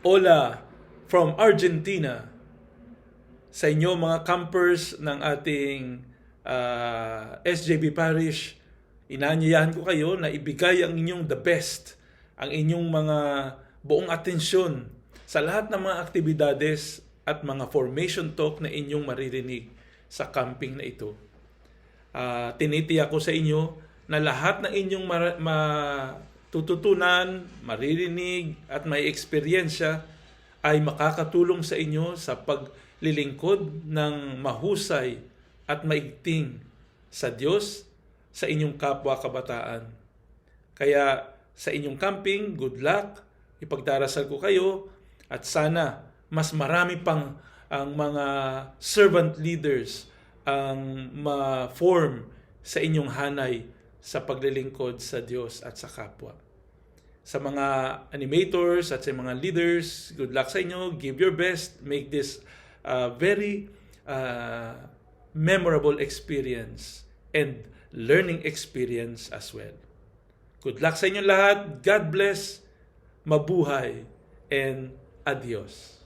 Ola from Argentina. Sa inyo mga campers ng ating ah, SJB Parish, inanyayahan ko kayo na ibigay ang inyong the best, ang inyong mga buong atensyon sa lahat ng mga aktibidades at mga formation talk na inyong maririnig sa camping na ito. Ah, tinitiyak ko sa inyo na lahat ng inyong mara- matututunan, maririnig at may eksperyensya ay makakatulong sa inyo sa paglilingkod ng mahusay at maigting sa Diyos sa inyong kapwa kabataan. Kaya sa inyong camping, good luck. Ipagdarasal ko kayo at sana mas marami pang ang mga servant leaders ang ma-form sa inyong hanay sa paglilingkod sa Diyos at sa kapwa. Sa mga animators at sa mga leaders, good luck sa inyo. Give your best. Make this a very uh, memorable experience and learning experience as well. Good luck sa inyo lahat. God bless. Mabuhay and adios.